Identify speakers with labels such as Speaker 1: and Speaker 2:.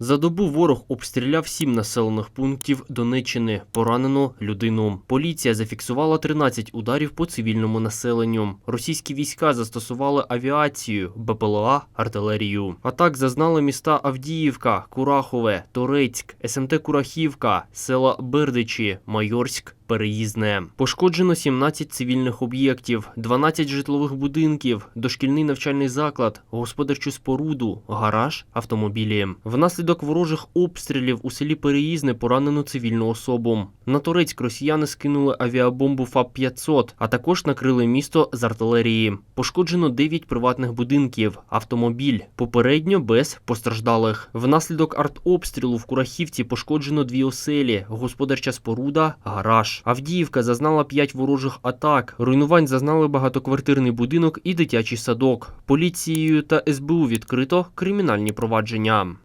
Speaker 1: За добу ворог обстріляв сім населених пунктів Донеччини. Поранено людину. Поліція зафіксувала 13 ударів по цивільному населенню. Російські війська застосували авіацію, БПЛА, артилерію. Атак зазнали міста Авдіївка, Курахове, Торецьк, СМТ Курахівка, села Бердичі, Майорськ. Переїзне пошкоджено 17 цивільних об'єктів, 12 житлових будинків, дошкільний навчальний заклад, господарчу споруду, гараж, автомобілі. Внаслідок ворожих обстрілів у селі Переїзне поранено цивільну особу. На Турецьк росіяни скинули авіабомбу ФАП-500, а також накрили місто з артилерії. Пошкоджено 9 приватних будинків, автомобіль, попередньо без постраждалих. Внаслідок артобстрілу в Курахівці пошкоджено дві оселі, господарча споруда, гараж. Авдіївка зазнала 5 ворожих атак. Руйнувань зазнали багатоквартирний будинок і дитячий садок. Поліцією та СБУ відкрито кримінальні провадження.